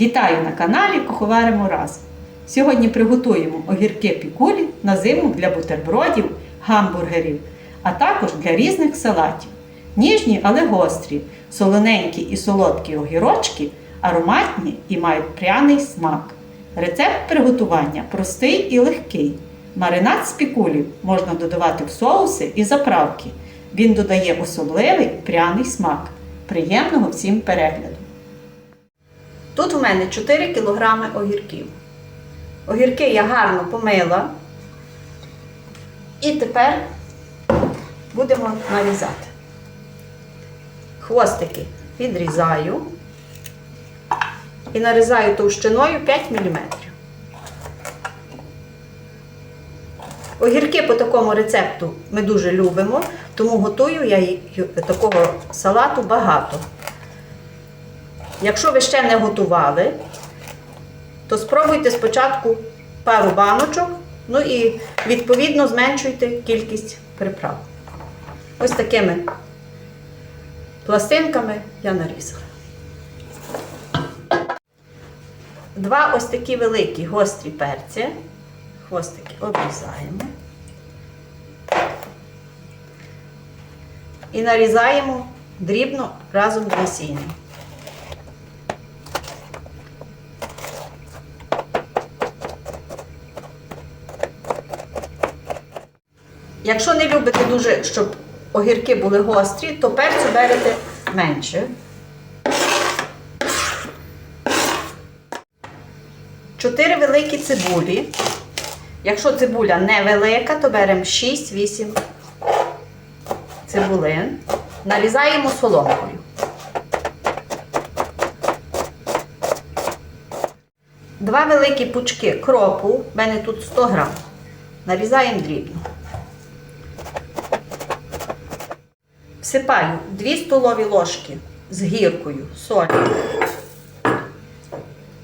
Вітаю на каналі Куховаримо разом. Сьогодні приготуємо огірки пікулі на зиму для бутербродів, гамбургерів, а також для різних салатів. Ніжні, але гострі, солоненькі і солодкі огірочки, ароматні і мають пряний смак. Рецепт приготування простий і легкий. Маринад з пікулів можна додавати в соуси і заправки. Він додає особливий пряний смак. Приємного всім перегляду! Тут у мене 4 кг огірків. Огірки я гарно помила. І тепер будемо нарізати. Хвостики відрізаю і нарізаю товщиною 5 мм. Огірки по такому рецепту ми дуже любимо, тому готую я такого салату багато. Якщо ви ще не готували, то спробуйте спочатку пару баночок, ну і відповідно зменшуйте кількість приправ. Ось такими пластинками я нарізала. Два ось такі великі гострі перці. Хвостики обрізаємо. І нарізаємо дрібно разом з насінням. Якщо не любите дуже, щоб огірки були гострі, то перцю берете менше. Чотири великі цибулі. Якщо цибуля невелика, то беремо 6-8 цибулин. Нарізаємо соломкою. Два великі пучки кропу, в мене тут 100 грам. Нарізаємо дрібно. Всипаю 2 столові ложки з гіркою солі,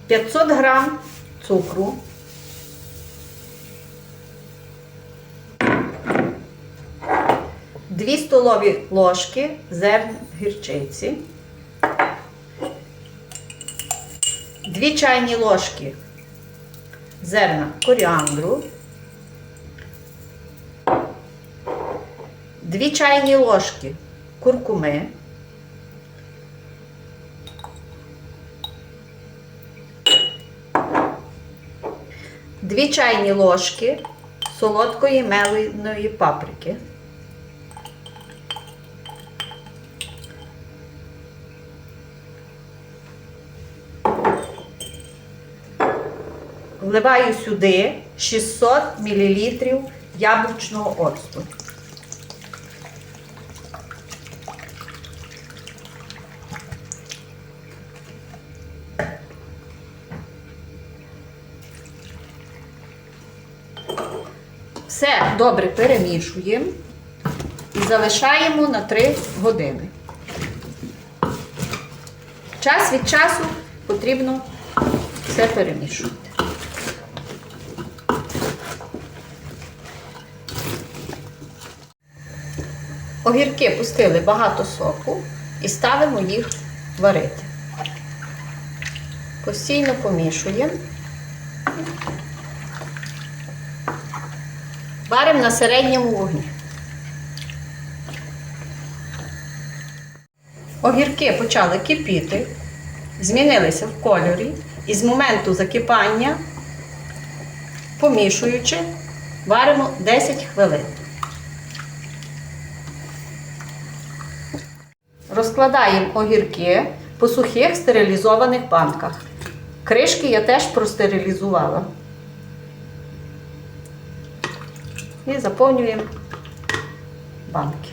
500 грам цукру, Дві столові ложки зерн гірчиці, 2 чайні ложки зерна коріандру, 2 чайні ложки куркуми, Дві чайні ложки солодкої меленої паприки. Вливаю сюди 600 мл яблучного оцту. Все добре перемішуємо і залишаємо на 3 години. Час від часу потрібно все перемішувати. Огірки пустили багато соку і ставимо їх варити. Постійно помішуємо. Варимо на середньому вогні. Огірки почали кипіти, змінилися в кольорі, і з моменту закипання, помішуючи, варимо 10 хвилин. Розкладаємо огірки по сухих стерилізованих банках. Кришки я теж простерилізувала. І заповнюємо банки.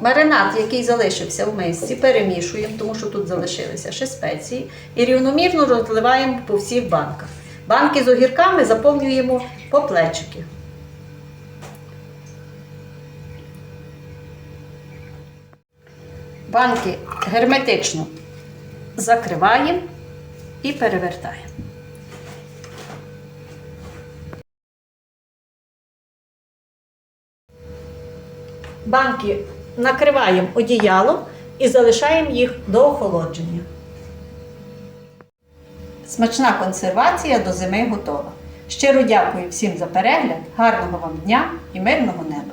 Маринад, який залишився в мисці, перемішуємо, тому що тут залишилися ще спеції, і рівномірно розливаємо по всіх банках. Банки з огірками заповнюємо по плечики. Банки герметично закриваємо і перевертаємо. Банки накриваємо одіялом і залишаємо їх до охолодження. Смачна консервація до зими готова. Щиро дякую всім за перегляд, гарного вам дня і мирного неба!